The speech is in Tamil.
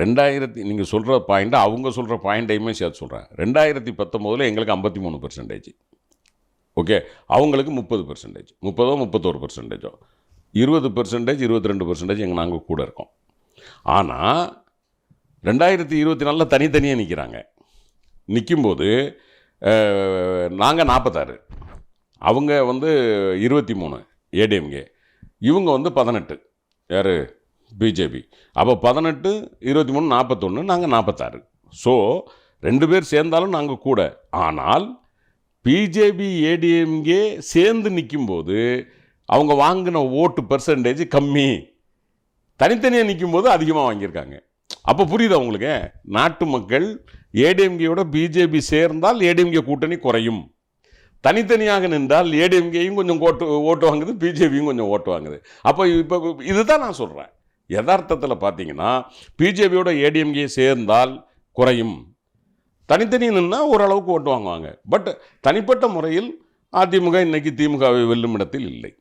ரெண்டாயிரத்தி நீங்கள் சொல்கிற பாயிண்ட்டை அவங்க சொல்கிற பாயிண்ட்டையுமே சேர்த்து சொல்கிறேன் ரெண்டாயிரத்தி பத்தொம்போதில் எங்களுக்கு ஐம்பத்தி மூணு பர்சன்டேஜ் ஓகே அவங்களுக்கு முப்பது பர்சன்டேஜ் முப்பதோ முப்பத்தோரு பர்சன்டேஜோ இருபது பர்சன்டேஜ் இருபத்தி ரெண்டு பர்சன்டேஜ் எங்கள் நாங்கள் கூட இருக்கோம். ஆனால் ரெண்டாயிரத்தி இருபத்தி நாலில் தனித்தனியாக நிற்கிறாங்க நிற்கும்போது நாங்கள் நாற்பத்தாறு அவங்க வந்து இருபத்தி மூணு ஏடிஎம்கே இவங்க வந்து பதினெட்டு. யார்? பிஜேபி. அப்போ பதினெட்டு இருபத்தி மூணு நாற்பத்தொன்று நாங்கள் நாற்பத்தாறு ஸோ ரெண்டு பேர் சேர்ந்தாலும் நாங்கள் கூட. ஆனால் பிஜேபி ஏடிஎம்கே சேர்ந்து நிற்கும்போது அவங்க வாங்கின ஓட்டு பெர்சன்டேஜ் கம்மி. தனித்தனியாக நிற்கும்போது அதிகமாக வாங்கியிருக்காங்க. அப்போ புரியுதா உங்களுக்கு? நாட்டு மக்கள் ஏடிஎம்கேயோட பிஜேபி சேர்ந்தால் ஏடிஎம்கே கூட்டணி குறையும். தனித்தனியாக நின்றால் ஏடிஎம்கேயும் கொஞ்சம் ஓட்டு ஓட்டு வாங்குது பிஜேபியும் கொஞ்சம் ஓட்டு வாங்குது. அப்போ இப்போ இதுதான் நான் சொல்கிறேன் யதார்த்தத்தில் பார்த்தீங்கன்னா பிஜேபியோட ஏடிஎம்கே சேர்ந்தால் குறையும். தனித்தனி நின்னா ஓரளவுக்கு ஓட்டு வாங்குவாங்க. பட் தனிப்பட்ட முறையில் அதிமுக இன்னைக்கு திமுகவை வெல்லும் இடத்தில் இல்லை.